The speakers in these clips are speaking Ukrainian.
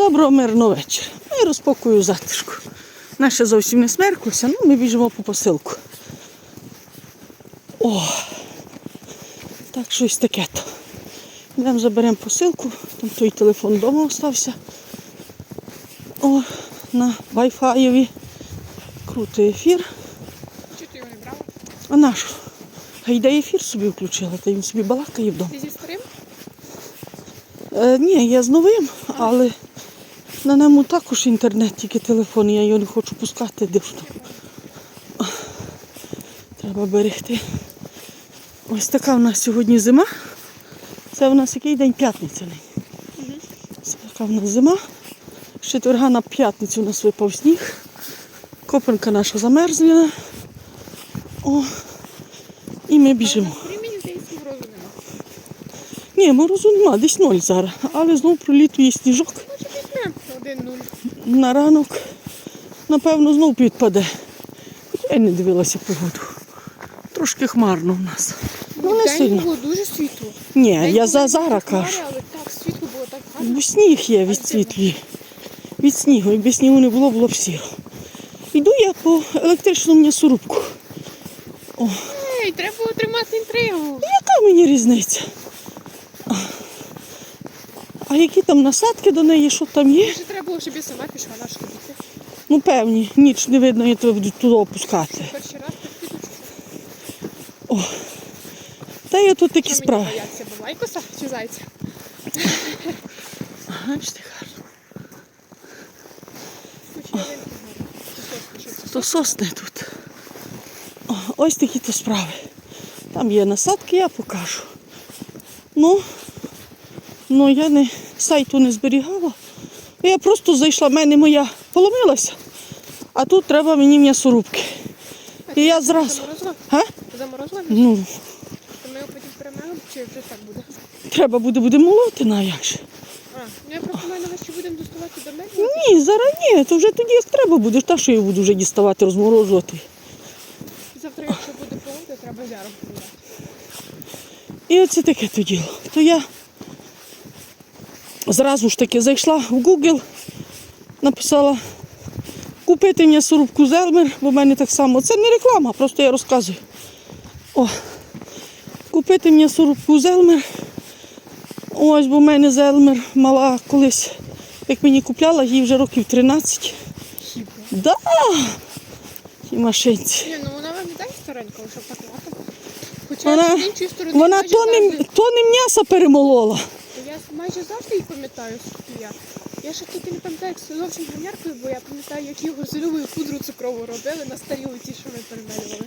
Доброго мирного вечора. І розпакую затишку. Наша зовсім не смерклося, ну ми біжимо по посилку. О, так щось таке то. Йдемо заберемо посилку, там той телефон вдома остався. О, на Wi-Fi. Крутий ефір. Чи ти його не брала? А нашу? А йде ефір собі включила, та він собі балакає вдома. Ти зі старим? Е, ні, я з новим, але на ньому також інтернет, тільки телефон, я його не хочу пускати дивно. Треба берегти. Ось така в нас сьогодні зима. Це в нас який день п'ятниця. Це така в нас зима. З четверга на п'ятницю у нас випав сніг. Копанка наша замерзла. О, і ми біжимо. Ні, морозу нема, десь ноль зараз. Але знову пролітує сніжок. На ранок, напевно, знов підпаде. Я не дивилася погоду. Трошки хмарно в нас. Ну, не День сильно. було дуже світло. Ні, День я було за зараз хмари, кажу. Але так, світло було так гарно. Бо сніг є від світлі. Від снігу. Якби снігу не було, було б сіро. Йду я по електричному м'ясорубку. Ей, треба було тримати інтригу. Яка мені різниця? А. Які там насадки до неї, що там є? Може, я сама пішла на тобі. Ну, певні, ніч не видно, я тебе буду туди опускати. Перший раз так піду. Та є тут такі Що мені справи. бояться? Бабайкоса чи зайця? Ага, гарно. Ялинки. Чи сосни, що це? То сосни тут. О, ось такі то справи. Там є насадки, я покажу. Ну, ну я не сайту не зберігала. Я просто зайшла, в мене моя поломилася, а тут треба мені м'ясорубки. І я зразу. Заморозила? Ну, То ми його потім перемелимо, чи вже так буде? треба буде буде молоти, на як же. А, ну я просто маю на увазі, що будемо доставати до мене. Ні, зараз ні, то вже тоді як треба буде. Та що я буду вже діставати, розморожувати. Завтра, якщо буде погода, треба яром поміняти. І оце таке то діло. То я зразу ж таки зайшла в Google, написала купити м'ясорубку Зелмер, бо в мене так само. Це не реклама, просто я розказую. О, купити м'ясорубку Зелмер. Ось, бо в мене Зелмер мала колись, як мені купляла, їй вже років 13. Хіба? Да! І машинці. Ні, ну вона виглядає старенько, щоб так. Хоча Вона, з іншої сторони вона майже то не, завжди, то не м'ясо перемолола. Майже завжди її пам'ятаю, скільки я. Я ще тільки не пам'ятаю, як зовсім гамяркою, бо я пам'ятаю, як його зеленою пудру цукрову робили на старі ті, що ми перемелювали.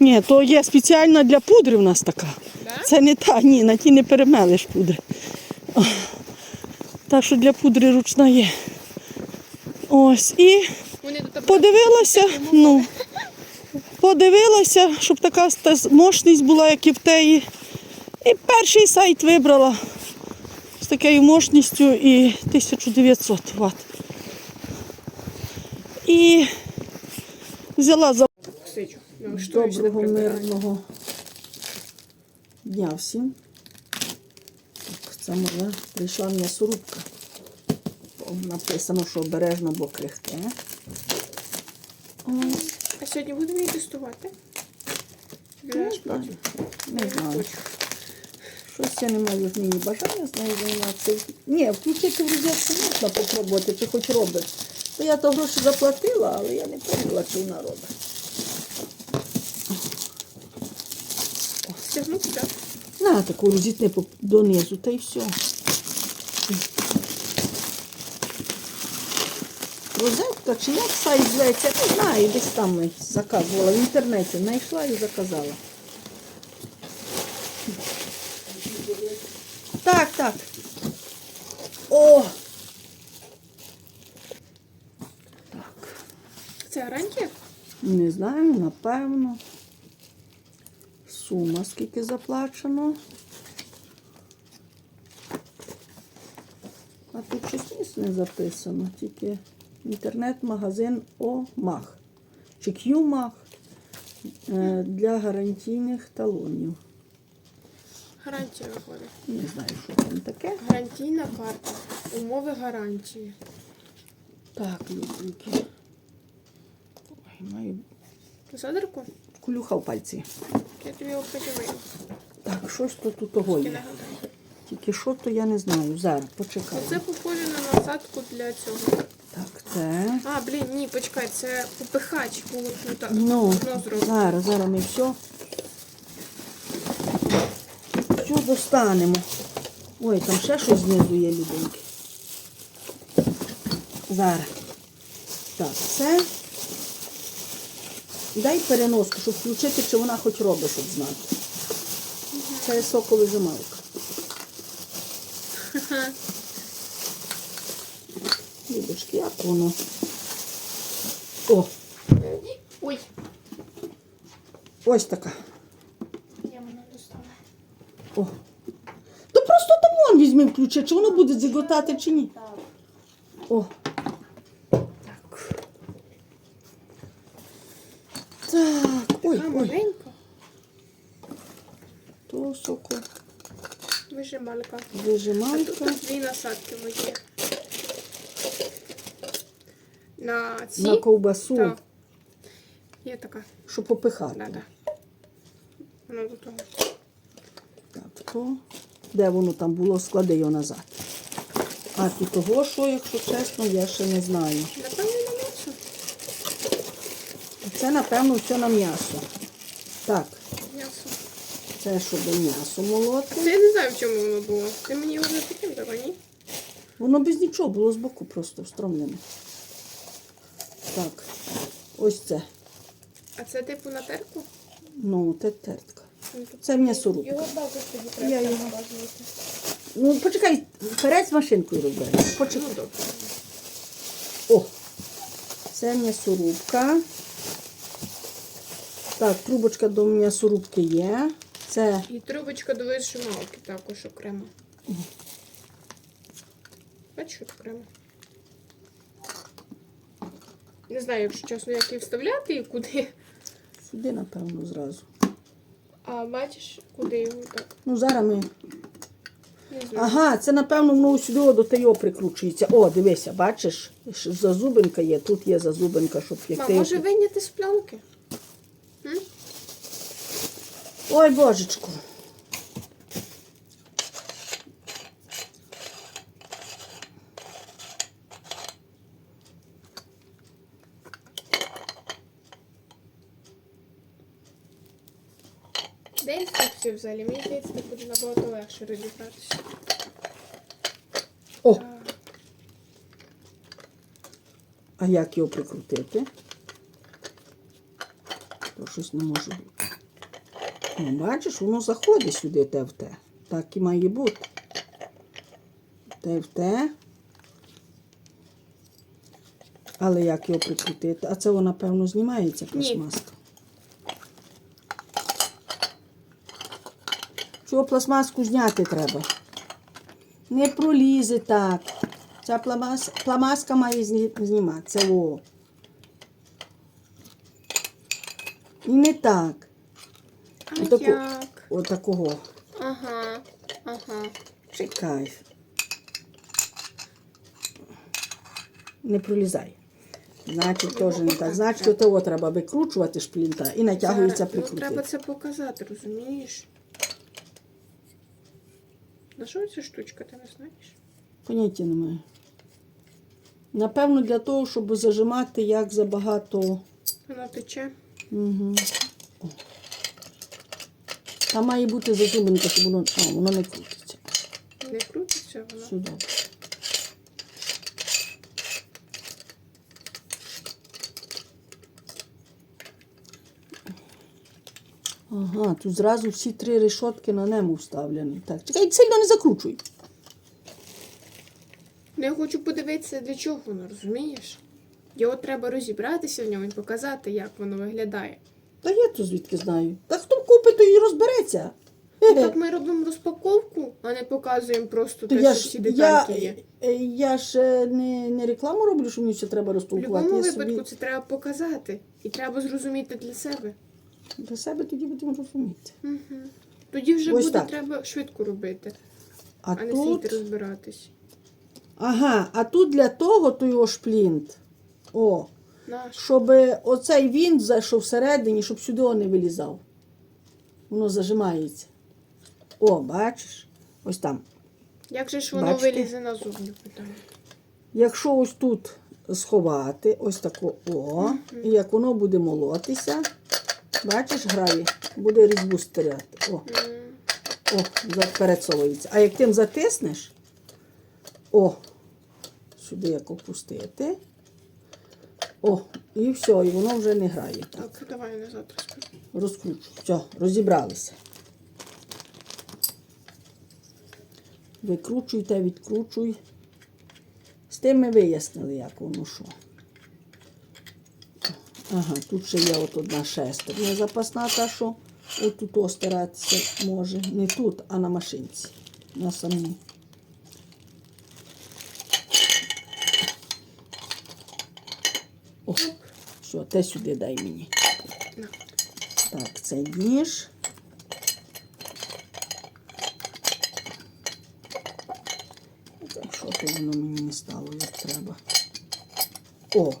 Ні, то є спеціальна для пудри в нас така. Да? Це не та, ні, на ті не перемелиш пудри. О, Та, що для пудри ручна є. Ось, і Вони до тебе подивилася, ну, подивилася, щоб така мощність була, як і в теї. І перший сайт вибрала такою мощністю і 1900 Вт. І взяла за Доброго мирного дня всім. Так, це моя прийшла м'ясорубка. Написано, що обережно, бо крихке. Ось, А сьогодні будемо її тестувати? не знаю. Щось я не маю неї бажання з нею займатися. Ні, включити в розетку можна попробувати, чи хоч робить. Бо я то гроші заплатила, але я не поняла, чи вона робить. Стягнути, так? На таку розітни донизу, та й все. Розетка чи як сайт зветься, не знаю, десь там заказувала. В інтернеті знайшла і заказала. Так, так. О! Так. Це гарантія? Не знаю, напевно. Сума скільки заплачено. А тут щось ніс не записано, тільки інтернет-магазин ОМАГ чи Q-МАГ е, для гарантійних талонів. Гарантія виходить. Не знаю, що там таке. Гарантійна карта. Умови гарантії. Так, любенькі. Ой, маю Посадерку? кулюха в пальці. Я тобі його подивила. Так, щось тут у того є. Тільки що то я не знаю. Зараз, почекай. Це похоже на насадку для цього. Так, це. А, блін, ні, почекай, це попихач. Було б так. Ну, зараз, зараз ми все. Все достанемо. Ой, там ще щось знизу є, любеньки. Зараз. Так, це. Дай переноску, щоб включити, чи вона хоч робить, щоб знати. Це є соковижималка. Любочки, як воно? О, Ой, ось така. я мене достала. О. То просто там вон чи воно буде зіготати, чи ні. Так. О. Так. Так, ой, Така ой. То соко. вижималька. А тут Вижималька. тут дві насадки мої. На ці. На ковбасу, Так. Є така. щоб попихати. Надо. Воно до того. Так, то. Де воно там було, склади його назад. А ти того, що, якщо чесно, я ще не знаю. Напевно, на м'ясо. Це, напевно, все на м'ясо. Так, М'ясо. це щоб м'ясо молоти. Це я не знаю, в чому воно було. Ти мені його не таким дала, ні? Воно без нічого було збоку просто встромлене. Так, ось це. А це типу на терку? Ну, це тертка. Ну, Це м'ясорубка. Його також тоді Я треба його- показувати. Ну, почекай, перець машинкою роби. Ну, Почекай. добре. О, це м'ясорубка. Так, трубочка до м'ясорубки є. Це І трубочка до вишималки також окремо. Бачу окремо. Не знаю, якщо чесно, як її вставляти і куди. сюди, напевно, зразу. А бачиш, куди його так? Ну, зараз ми. Ага, це, напевно, воно сюди до тайо прикручується. О, дивися, бачиш, зазубинка є, тут є зазубинка, щоб як ти. може вийняти з пленки? М? Ой, божечку. Де інструкція взагалі? Мені здається, так буде набагато легше розібратися. О, Так. а як його прикрутити? То щось не може бути. О, бачиш, воно заходить сюди те в те. Так і має бути. Те в те. Але як його прикрутити? А це вона, напевно, знімається пластмаска. Чого пластмаску зняти треба? Не пролізе так. Ця пламас, пламаска має зні- зніматися. О. І не так. А Отаку. як? Отакого. Ага, ага. Чекай. Не пролізай. Значить, теж не так. Значить, того треба викручувати шплінта і натягується ну, треба це показати, розумієш? На що ця штучка, ти не знаєш? Поняття немає. Напевно, для того, щоб зажимати як забагато. Вона тече. Угу. Там має бути зажиманка, щоб воно. А, воно не крутиться. Не крутиться вона. Все Ага, тут зразу всі три решотки на нему вставлені. Так, чекай, сильно не закручуй. Ну, Я хочу подивитися, для чого воно, розумієш? Його треба розібратися в ньому і показати, як воно виглядає. Та я то звідки знаю. Та хто купить, то і розбереться. Ну, Так ми робимо розпаковку, а не показуємо просто То те, я що ж, всі я, детальки є. е, я ж е, не, не рекламу роблю, що мені ще треба В розтолкувати. будь-якому випадку собі це треба показати. І треба зрозуміти для себе. Для себе тоді будемо розуміти. Угу. Тоді вже Ось буде так. треба швидко робити, А, а не тут, сидіти розбиратись. Ага, а тут для того той його шплінт. О, Наш. щоб оцей він зайшов всередині, щоб сюди он не вилізав. Воно зажимається. О, бачиш? Ось там. Як же ж воно Бачите? вилізе на зубні? Якщо ось тут сховати, ось тако о, і як воно буде молотися, бачиш, грає, буде різьбу стеряти. О, о, пересовується. А як тим затиснеш, о, сюди як опустити. О, і все, і воно вже не грає. Так, Так, давай я назад розкажу. розкручу. Все, розібралися. Викручуй та відкручуй. З тим ми вияснили, як воно що. Ага, тут ще є от одна шестерня запасна, та що отут остиратися може. Не тут, а на машинці. На самій. О, все, те сюди дай мені. Так, це ніж. Так, що то воно мені не стало, як треба. О,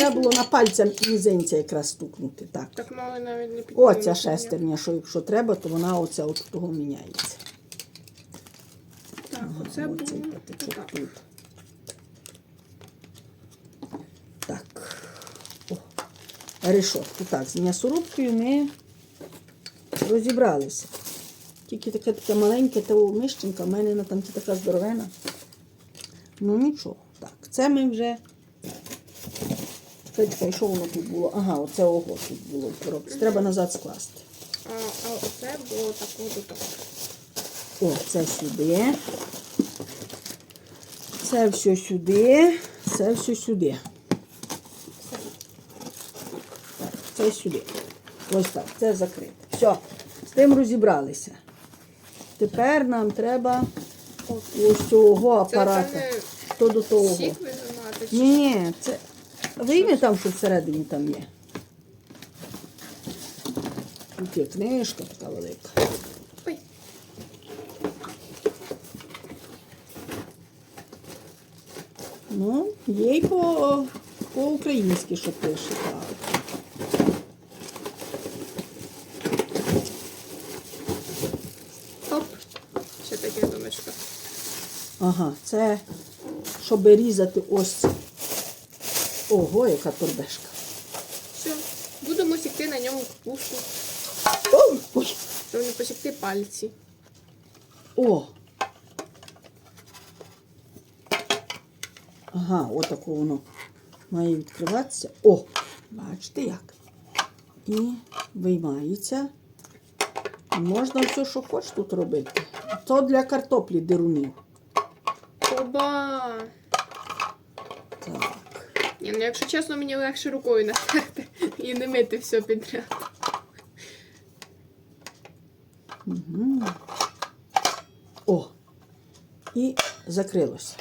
треба було на пальця мізинця якраз стукнути. Так. Так мало навіть не О, підняла. ця шестерня, що якщо треба, то вона оця от того міняється. Так, оце Оцей було. патичок Так. тут. Так. О. Решетку. Так, з м'ясорубкою ми розібралися. Тільки така така маленька та мищенка, в мене вона там така здоровена. Ну нічого. Так, це ми вже. Чекай, що воно тут було? Ага, оце ого тут було в коробці. Треба назад скласти. А, а оце було такого до того. О, це сюди. Це все сюди. Це все сюди. Так, це сюди. Ось так, це закрите. Все, з тим розібралися. Тепер нам треба ось цього апарата. Що до того? Ні, це. Вийми там, що всередині там є. Тут є книжка така велика. Ой, Ну, є й по, по-українськи, що пише. Так. Ага, це щоб різати ось. Ого, яка торбешка. Все. Будемо сікти на ньому капусту, Ой, щоб не посікти пальці. О. Ага, отако воно має відкриватися. О, бачите як. І виймається. Можна все, що хочеш тут робити. То для картоплі дирунів. Оба! Ні, ну якщо чесно, мені легше рукою натерти і не мити все підряд. Угу. О. І закрилося.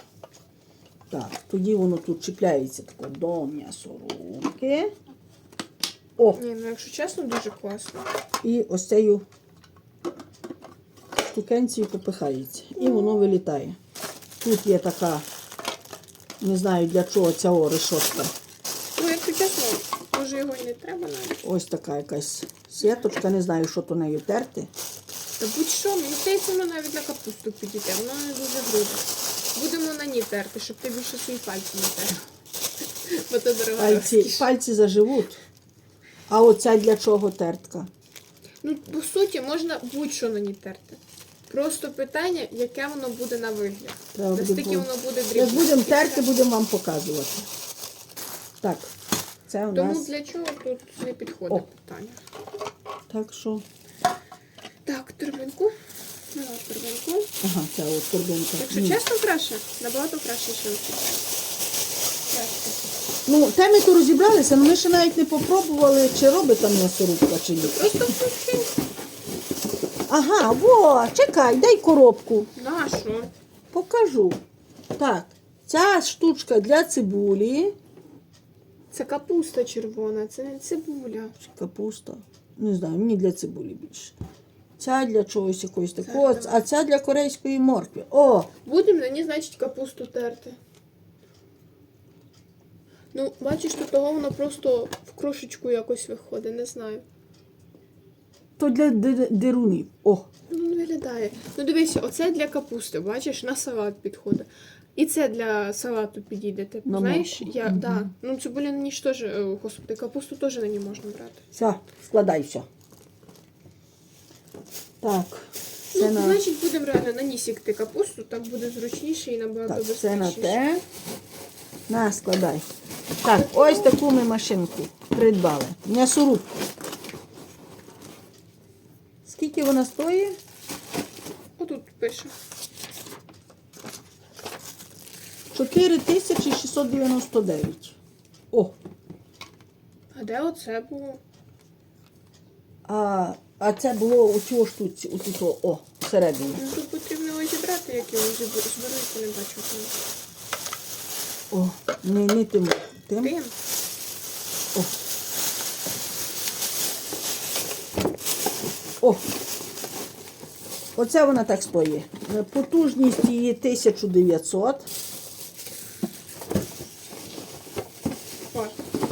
Так, тоді воно тут чіпляється тако до м'ясорубки. О, Ні, ну якщо чесно, дуже класно. і ось цією штукенцією попихається. І воно вилітає. Тут є така, не знаю для чого ця решетка. Ну, якщо чесно, може його і не треба навіть. Ось така якась сіточка, не знаю, що то нею терти. Та будь-що, мені здається, воно навіть на капусту підійде, воно не дуже грубе. Будемо на ній терти, щоб ти більше свої пальці не тер. Бо це дорога Пальці, розкіш. пальці заживуть. А оця для чого тертка? Ну, по суті, можна будь-що на ній терти. Просто питання, яке воно буде на вигляд. Треба Наскільки воно буде Як будемо терти, будемо вам показувати. Так, це у Тому нас. для чого тут не підходить О. питання. Так що. Так, турбинку. Ну, турбинку. Ага, ця от турбинка. Якщо Ні. чесно, краще, набагато краще, що очікувала. Краще. Ну, теми то розібралися, але ми ще навіть не попробували, чи робить там м'ясорубка, чи ні. Просто включи. Ага, во, чекай, дай коробку. На що? Покажу. Так, ця штучка для цибулі. Це капуста червона, це не цибуля. Капуста. Не знаю, мені для цибулі більше. Ця для чогось якоїсь такого, а ця для корейської моркви. О, Будемо на ній, значить, капусту терти. Ну, бачиш, то того воно просто в крошечку якось виходить, не знаю. То для дирунів. О, Ну, не виглядає. Ну дивися, оце для капусти, бачиш, на салат підходить. І це для салату підійде. Ти На знаєш, моркву. я, да. Ну цибуля на ній ж теж, е, господи, капусту теж на ній можна брати. все, складай все. Так, це ну, на, значить, будемо реально на капусту, так буде зручніше і набагато так, це на безпечніше. те. На, складай. Так, ось таку ми машинку придбали. М'ясорубку. Скільки вона стоїть? Отут пише. 4699. О, А де оце було? а, а це було у цій штуці, у цій, о, всередині. Ну тут потрібно його зібрати, як його зіберу, зберу, не бачу. О, не, не тим. Тим. Тим. О. О. Оце вона так стоїть. Потужність її 1900. О, да.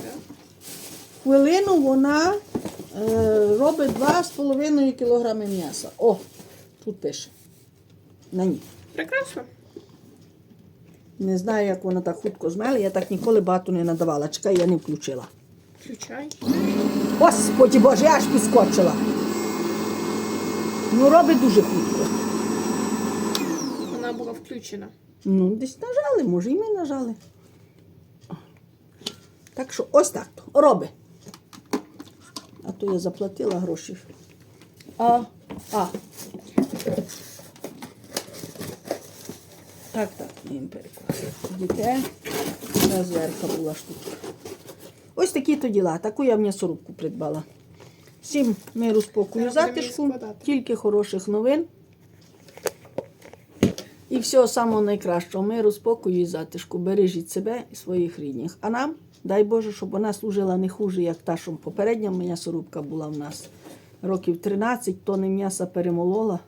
Хвилину вона е, робить 2,5 кг м'яса. О, тут пише. На ній. Прекрасно. Не знаю, як вона так хутко змеле, я так ніколи багато не надавала. Чекай, я не включила. Включай. Господі Боже, я аж підскочила. Ну, робить дуже хутко. Вона була включена. Ну, десь нажали, може, і ми нажали. Так що ось так роби. А то я заплатила гроші. А, а. Так, так, їм переклали. Діте. Та зверху була штука. Ось такі то діла. Таку я в м'ясорубку придбала. Всім миру, спокою, затишку, тільки хороших новин. І всього самого найкращого миру, спокою і затишку. Бережіть себе і своїх рідних. А нам, дай Боже, щоб вона служила не хуже, як та, що попередня м'ясорубка була в нас. Років 13 тони м'яса перемолола.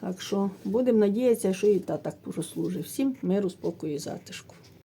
Так що будемо надіятися, що і та так прослужить. Всім миру, спокою і затишку.